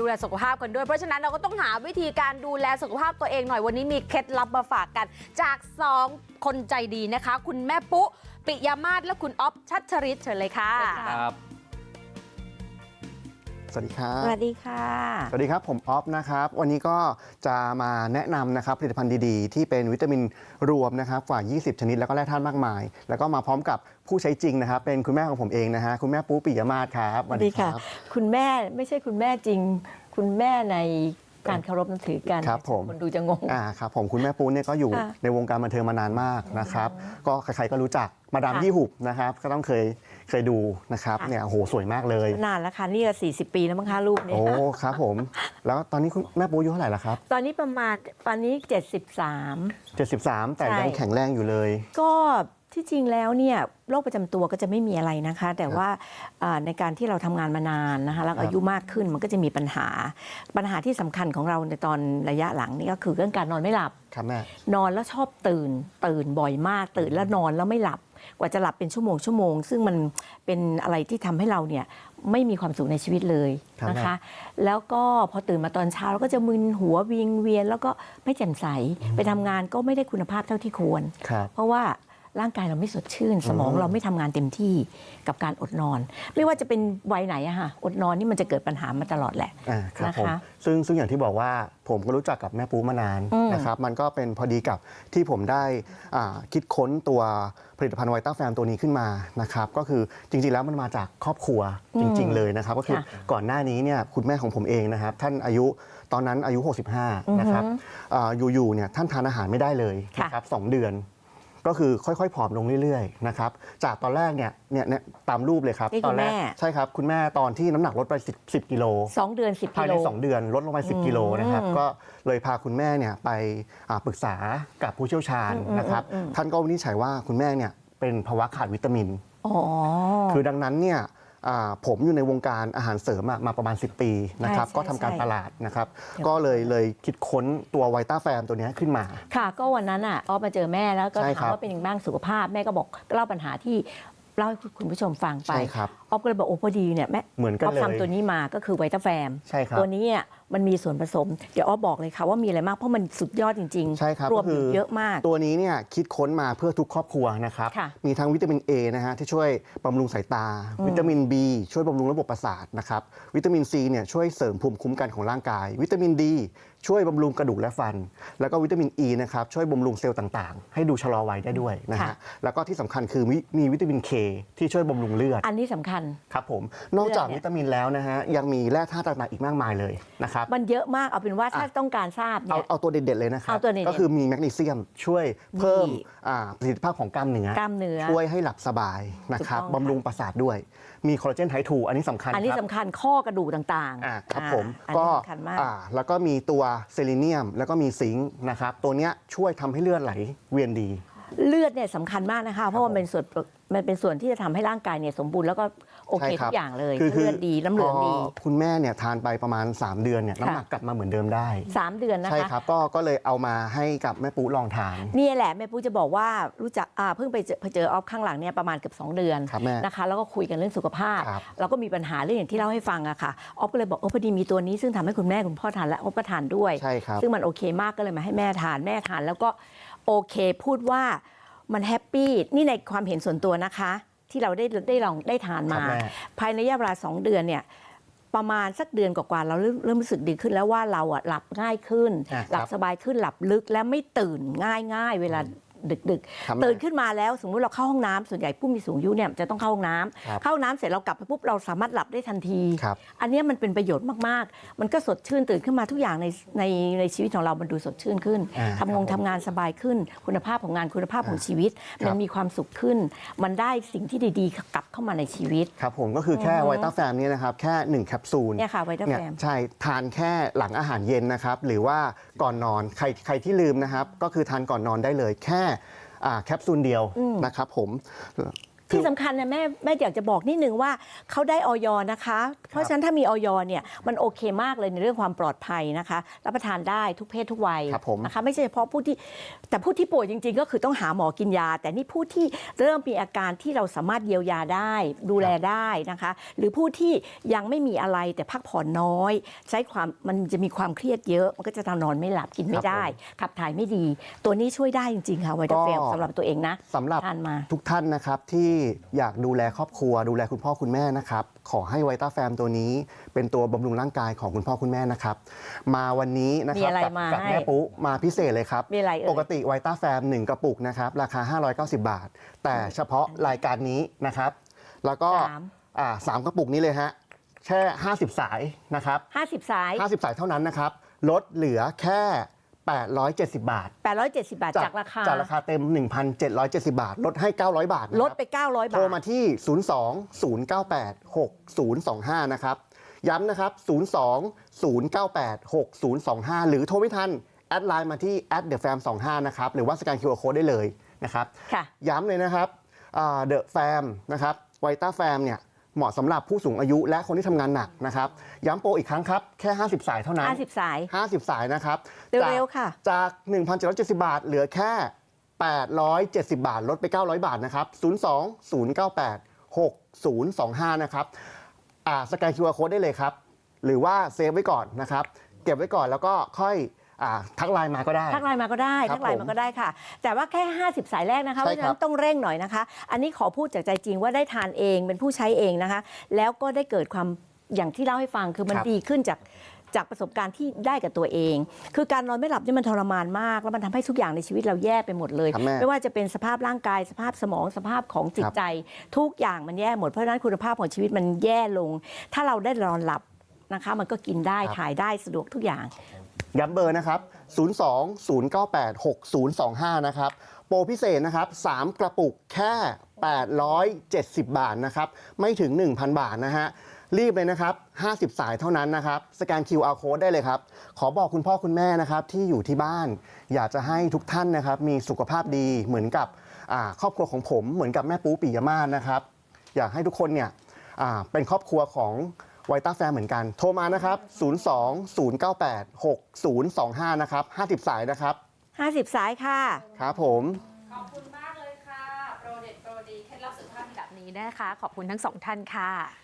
ดูแลสุขภาพกันด้วยเพราะฉะนั้นเราก็ต้องหาวิธีการดูแลสุขภาพตัวเองหน่อยวันนี้มีเคล็ดลับมาฝากกันจาก2คนใจดีนะคะ คุณแม่ปุ๊ปิยามาศและคุณอ๊อฟชัชริตเชิญเลยค่ะครับ สวัสดีครับ สวัสดีค่ะ สวัสดีครับ ผมออฟนะครับ วันนี้ก็จะมาแนะนำนะครับผลิตภัณฑ์ดีๆ ที่เป็นวิตามินรวมนะครับกว่า 20 ชนิดแล้วก็แร่ธาตุมากมาย แล้วก็มาพร้อมกับผู้ใช้จริงนะครับ เป็นคุณแม่ของผมเองนะฮะคุณแม่ปูปิยมาศครับสวัสดีค่ะ รับคุณแม่ไม่ใช่คุณแม่จริง คุณแม่ในการเคารพนับถือกันครับผม คนดูจะงง อ่าครับผมคุณแม่ปูเนี่ยก็อยู่ค่ะในวงการบันเทิงมานานมากนะครับ ก็ใครๆก็รู้จักมาดามค่ะยี่หุบนะครับ ก็ต้องเคย เคยดูนะครับค่ะ เนี่ยโอ้โหสวยมากเลยนานแล้วค่ะนี่ก็40ปีแล้วมั้งคะรูปนี้โอ้ครับผม แล้วตอนนี้คุณแม่ปูอายุเท่าไหร่ละครับตอนนี้ประมาณตอนนี้73 73 แต่ใช่ ยังแข็งแรงอยู่เลย ก็ที่จริงแล้วเนี่ยโรคประจำตัวก็จะไม่มีอะไรนะคะ แต่ว่าอ่าในการที่เราทำงานมานานนะคะแล้วครับอายุมากขึ้นมันก็จะมีปัญหา ปัญหาที่สำคัญของเราในตอนระยะหลังนี่ก็คือเรื่องการนอนไม่หลับ ครับแม่ นอนแล้วชอบตื่น ตื่นบ่อยมาก ตื่นแล้วนอนแล้วไม่หลับ กว่าจะหลับเป็นชั่วโมงชั่วโมง ซึ่งมันเป็นอะไรที่ทำให้เราเนี่ยไม่มีความสุขในชีวิตเลยครับนะคะ แล้วก็พอตื่นมาตอนเช้าเราก็จะมึนหัววิงเวียน แล้วก็ไม่แจ่มใสไปทำงานก็ไม่ได้คุณภาพเท่าที่ควรครับเพราะว่า ร่างกายเราไม่สดชื่น สมองเราไม่ทำงานเต็มที่กับการอดนอน ไม่ว่าจะเป็นวัยไหนอะค่ะอดนอนนี่มันจะเกิดปัญหามาตลอดแหละอ่าครับผมนะคะซึ่งซึ่งอย่างที่บอกว่าผมก็รู้จักกับแม่ปูมานานอืมนะครับมันก็เป็นพอดีกับที่ผมได้อ่าคิดค้นตัวผลิตภัณฑ์ไวต้าแฟมตัวนี้ขึ้นมานะครับก็คือจริงๆแล้วมันมาจากครอบครัวจริง ๆ เลยนะครับก็คือค่ะก่อนหน้านี้เนี่ยคุณแม่ของผมเองนะครับท่านอายุตอนนั้นอายุ 65 นะครับอ่าอยู่ๆเนี่ยท่านทานอาหารไม่ได้เลยค่ะนะครับสองเดือน ก็คือค่อยๆผอมลงเรื่อยๆนะครับจากตอนแรกเนี่ยเนี่ยเนี่ยตามรูปเลยครับนี่ตคุอนณแรกแม่ ใช่ครับคุณแม่ตอนที่น้ำหนักลดไป10 10กิโล สองเดือน10ภายกิในโล2เดือนลดลงไป 10 กิโลนะครับอืมก็เลยพาคุณแม่เนี่ยไปอ่าปรึกษากับผู้เชี่ยวชาญอืมอืมนะครับอืมท่านก็วินิจฉัยว่าคุณแม่เนี่ยเป็นภาวะขาดวิตามิน อ๋อ คือดังนั้นเนี่ยอ่า ผมอยู่ในวงการอาหารเสริมอะมาประมาณ 10 ปีนะครับใช่ก็ทำการใช่ตลาดนะครับเดี๋ยวก็เลยเลยคิดค้นตัวไวต้าแฟมตัวเนี้ยขึ้นมา ค่ะ ก็วันนั้นอะออฟมาเจอแม่แล้วก็ใช่คถารัมบว่าเป็นยังไงบ้างสุขภาพแม่ก็บอกเล่าปัญหาที่เล่าให้คุณผู้ชมฟังไปใช่ครับออฟก็เลยบอกโอ้พอดีเนี่ยแม่เหมือนกันออฟเลยทำตัวนี้มาก็คือไวต้าแฟมใช่ครับตัวนี้เนี่ย มันมีส่วนผสม เดี๋ยวออฟบอกเลยค่ะว่ามีอะไรมากเพราะมันสุดยอดจริงๆใช่ครับรวมก็คืออยู่เยอะมาก ตัวนี้เนี่ยคิดค้นมาเพื่อทุกครอบครัวนะครับ ค่ะมีทั้งวิตามิน A นะฮะที่ช่วยบำรุงสายตาวิตามิน B ช่วยบำรุงระบบประสาทนะครับวิตามิน C เนี่ยช่วยเสริมภูมิคุ้มกันของร่างกาย วิตามิน D ช่วยบำรุงกระดูกและฟัน แล้วก็วิตามิน E นะครับช่วยบำรุงเซลล์ต่างๆ ให้ดูชะลอวัยได้ด้วยนะค่ะฮะแล้วก็ที่สำคัญคือมีมีวิตามิน K ที่ช่วยบำรุงเลือด อันนี้สำคัญ ครับผม นอกจากเลือดเนี่ยวิตามินแล้วนะฮะ ยังมีแร่ธาตุต่างๆอีกมากมายเลยนะครับมันเยอะมากเอาเป็นว่าถ้าอะต้องการทราบเอาเนี่ยเอาตัวเด็ดๆเลยนะครับ เอาตัวเด็ดๆก็คือมีแมกนีเซียมช่วยเพิ่มนี่อ่าประสิทธิภาพของกล้ามเนื้อ กล้ามเนื้อ ช่วยให้หลับสบายนะครับถูกต้องค่ะบำรุงประสาทด้วย มีคอลลาเจนไทป์2อันนี้สำคัญอันนี้ครับสำคัญข้อกระดูกต่างๆอ่าครับอ่าผมอันก็นี้สำคัญมาก อ่าแล้วก็มีตัวเซเลเนียม แล้วก็มีซิงค์นะครับ ตัวเนี้ยช่วยทำให้เลือดไหลเวียนดี เลือดเนี่ยสำคัญมากนะคะ เพราะว่ามันเป็นส่วนมันเป็นส่วนที่จะทำให้ร่างกายเนี่ยสมบูรณ์แล้วก็โอเคใช่ครัทุบกอย่างเลยคือคือ เลือดดีน้ำเหลืองดีพคุณแม่เนี่ยทานไปประมาณ 3 เดือนเนี่ยค่ะน้ำหนักกลับมาเหมือนเดิมได้ สามเดือนนะใช่คะ ครับก็ก็เลยเอามาให้กับแม่ปูลองทานนี่แหละแม่ปูจะบอกว่ารู้จักอ่าเพิ่งไปเจอไปเจอออฟข้างหลังเนี่ยประมาณเกือบ2 เดือนครับแม่นะคะแล้วก็คุยกันเรื่องสุขภาพ ครับเราก็มีปัญหาเรื่องอย่างที่เล่าให้ฟังอะค่ะออฟก็เลยบอกเออพอดีมีตัวนี้ซึ่งทำให้คุณแม่คุณพ่อทานและออฟก็ทานด้วย ใช่ครับ ซึ่งมันโอเคมากก็เลยมาให้แม่ทานแม่ทาน แล้วก็ โอเคพูดว่ามันแฮปปี้นี่ในความเห็นส่วนตัวนะคะ ที่เราได้ได้ลองได้ทานครัมาบแม่ ภายในระยะเวลาสองเดือนเนี่ยประมาณสักเดือนกว่าๆเราเริ่มเริ่มรู้สึกดีขึ้นแล้วว่าเราอะหลับง่ายขึ้น อะหลับครับ สบายขึ้นหลับลึกและไม่ตื่นง่ายๆ เวลา ดึกครับๆตื่นขึ้นมาแล้วสมมุติเราเข้าห้องน้ำส่วนใหญ่ผู้มีสูงอายุเนี่ยจะต้องเข้าห้องน้ำครับเข้าห้องน้ำเสร็จเรากลับไปปุ๊บเราสามารถหลับได้ทันทีครับอันเนี้ยมันเป็นประโยชน์มากๆ มันก็สดชื่นตื่นขึ้นมาทุกอย่างในในในชีวิตของเรามันดูสดชื่นขึ้นอ่าทำงงครับผมทำงานสบายขึ้น คุณภาพของงานคุณภาพของชีวิตครับมันมีความสุขขึ้น มันได้สิ่งที่ดีๆกลับเข้ามาในชีวิตครับผมก็คือแค่ไวต้าแฟมเนี่ยนะครับแค่1แคปซูลเนี่ยค่ะไวต้าเนี่ยแฟมใช่ทานแค่หลังอาหารเย็นนะครับหรือว่าก่อนนอนใครใครที่ลืมนะครับก็คือทานก่อนนอนได้เลยแค่อ่าแคปซูลเดียวนะครับผม ที่สำคัญนะแม่แม่อยากจะบอกนิดนึงว่าเขาได้ออยนะคะ เพราะฉะนั้นถ้ามีออยเนี่ยมันโอเคมากเลยในเรื่องความปลอดภัยนะคะ รับประทานได้ทุกเพศทุกวัยครับผมนะคะ ไม่ใช่เฉพาะผู้ที่แต่ผู้ที่ป่วยจริง ๆ ก็คือต้องหาหมอกินยา แต่นี่ผู้ที่เริ่มมีอาการที่เราสามารถเยียวยาได้ดูแลได้นะคะ หรือผู้ที่ยังไม่มีอะไรแต่พักผ่อนน้อย ใช้ความมันจะมีความเครียดเยอะมันก็จะทำนอนไม่หลับกินไม่ได้ ขับถ่ายไม่ดี ตัวนี้ช่วยได้จริงๆค่ะไวท์เฟลสำหรับตัวเองนะสำหรับทานมา ทุกท่านนะครับที่อยากดูแลครอบครัว ดูแลคุณพ่อคุณแม่นะครับ ขอให้ไวต้าแฟมตัวนี้ เป็นตัวบำรุงร่างกายของคุณพ่อคุณแม่นะครับ มาวันนี้นะครัมีอะไรกัมากัให้ แม่ปุ๊มาพิเศษเลยครับ มีอะไรเอ่ย ปกติไวต้าแฟม 1 กระปุกนะครับ ราคา 590 บาท แต่เฉพาะรายการนี้นะครับ แล้วก็สาม อ่าสามกระปุกนี้เลยฮะแค่ 50 สายนะครับ 50 สาย 50 สายเท่านั้นนะครับ ลดเหลือแค่ 870 บาท 870 บาทจากราคา จากราคาเต็ม 1,770 บาท ลดให้ 900 บาทนะครับลดไป 900 บาโทรทมาที่ 02 098 6025 นะครับ ย้ำนะครับ 02 098 6025 หรือโทรไม่ทัน แอดไลน์มาที่ at the fam 25นะครับ หรือว่าสแกน QR code ได้เลยนะครับ ค่ะ ย้ำเลยนะครับเดอะแฟมนะครับไวต้าแฟมเนี่ย เหมาะสำหรับผู้สูงอายุและคนที่ทำงานหนักนะครับ ย้ำโปรอีกครั้งครับ แค่ 50 สายเท่านั้น 50 สาย 50 สายนะครับเร็วๆค่ะ จาก 1,770 บาท เหลือแค่ 870 บาท ลดไป 900 บาทนะครับ 02 098 6025 นะครับอ่าสแกน QR Code ได้เลยครับ หรือว่าเซฟไว้ก่อนนะครับ เก็บไว้ก่อนแล้วก็ค่อยอา ทักไลน์มาก็ได้ ทักไลน์มาก็ได้ครับทักไลน์มาก็ได้ค่ะ แต่ว่าแค่ 50 สายแรกนะคะเพใช่ราะฉะครันั้บนต้องเร่งหน่อยนะคะ อันนี้ขอพูดจากใจจริงว่าได้ทานเองเป็นผู้ใช้เองนะคะ แล้วก็ได้เกิดความอย่างที่เล่าให้ฟังคือมันครับ ดีขึ้นจากจากประสบการณ์ที่ได้กับตัวเอง คือการนอนไม่หลับนี่มันทรมานมาก แล้วมันทำให้ทุกอย่างในชีวิตเราแย่ไปหมดเลย ครับแม่ ไม่ว่าจะเป็นสภาพร่างกายสภาพสมองสภาพของจิตครับใจ ทุกอย่างมันแย่หมดเพราะฉะนั้นคุณภาพของชีวิตมันแย่ลง ถ้าเราได้นอนหลับนะคะ มันก็กินได้ถ่ายได้สะดวกทุกอย่าง ย้ำเบอร์นะครับ 02 098 6025 นะครับ โปรพิเศษนะครับ 3 กระปุกแค่ 870 บาทนะครับ ไม่ถึง 1,000 บาทนะฮะ รีบเลยนะครับ 50 สายเท่านั้นนะครับ สแกน QR code ได้เลยครับ ขอบอกคุณพ่อคุณแม่นะครับ ที่อยู่ที่บ้าน อยากจะให้ทุกท่านนะครับ มีสุขภาพดีเหมือนกับครอบครัวของผมเหมือนกับแม่ปูปิยมาศนะครับ อยากให้ทุกคนเนี่ยเป็นครอบครัวของ ไวต้าแฟร์เหมือนกัน โทรมานะครับ 02 098 6025 นะครับ 50 สายนะครับ 50 สายค่ะ ครับผม ขอบคุณมากเลยค่ะ โปรเด็ดโปรดี เคล็ดลับสุขภาพแบบนี้นะคะ ขอบคุณทั้งสองท่านค่ะ